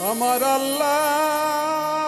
আমার আল্লাহ।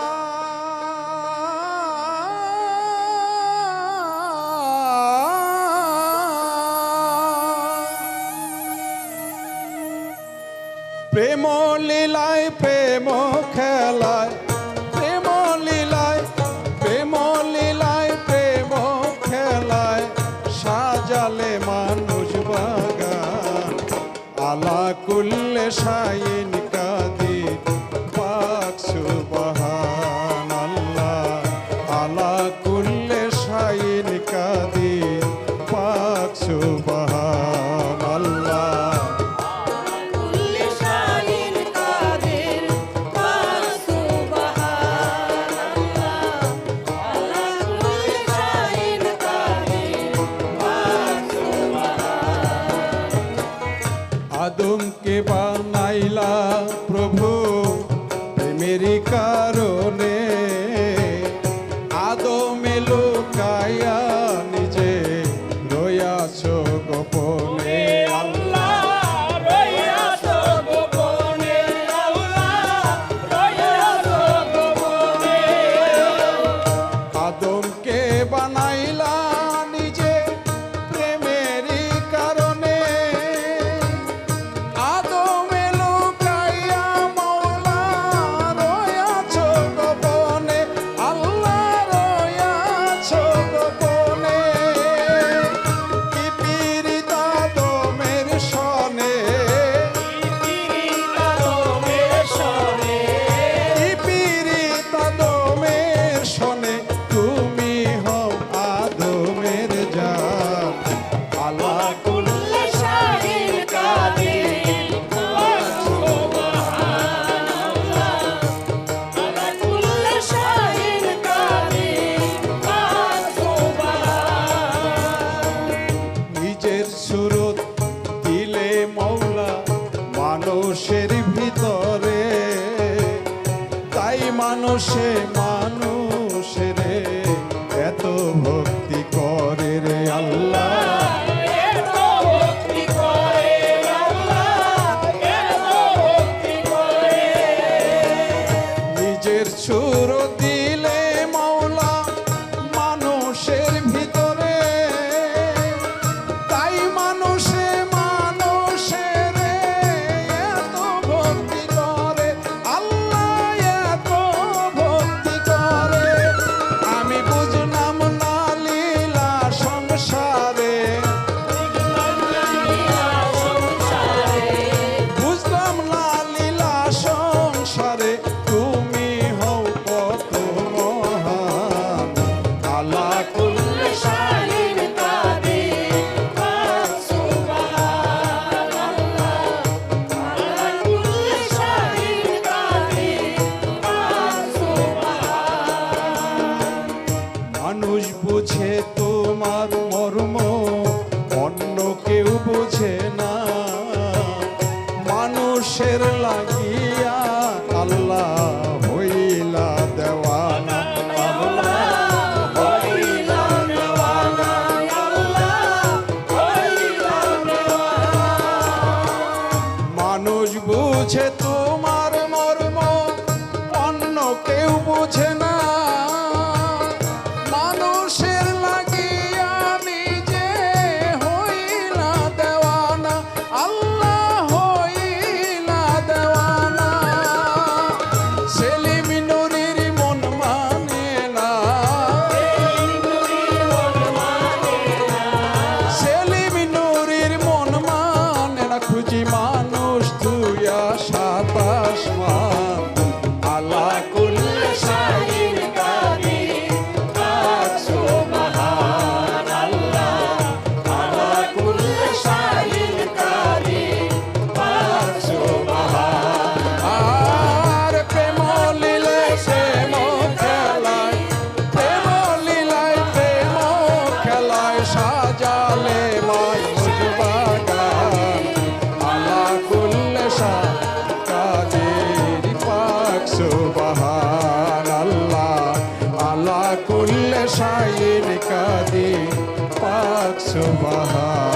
सुबहा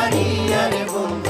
Maria de Bondade.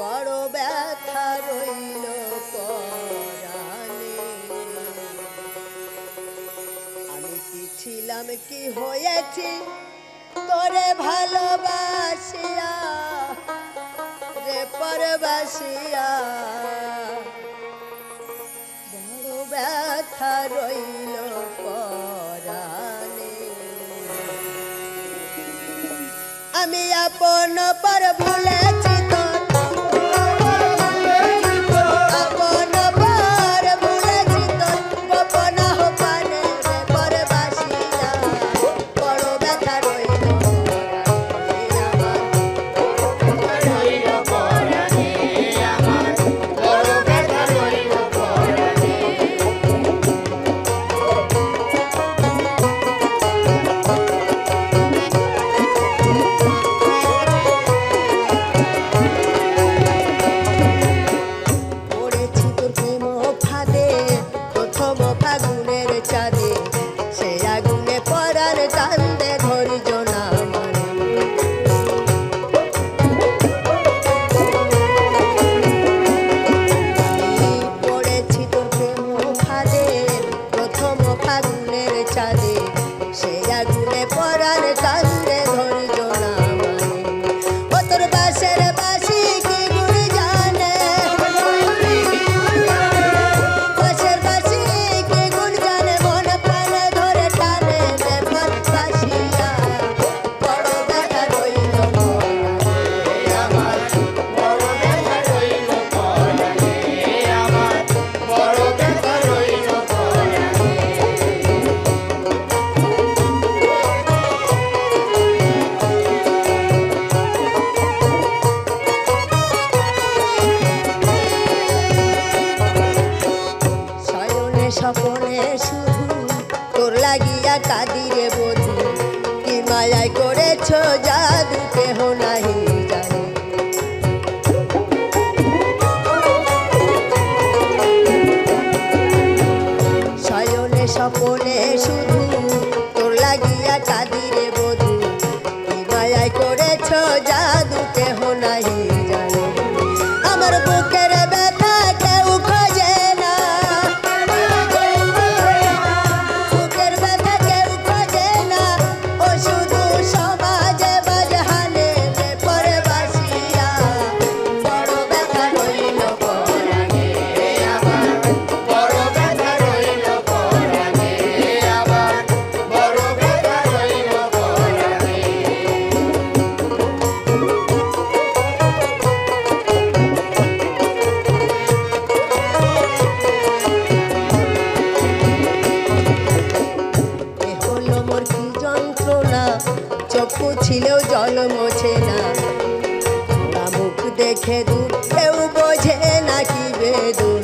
বড় ব্যথা রইল আমি কি ছিলাম, কি হয়েছি? তোরে ভালোবাসিয়া, রে পরবাসিয়া। বড় ব্যথা রইল পরাণে। আমি আপন পর ভুলে yeah, yeah. দেখে দু কেউ বোঝে নাকি বেদু।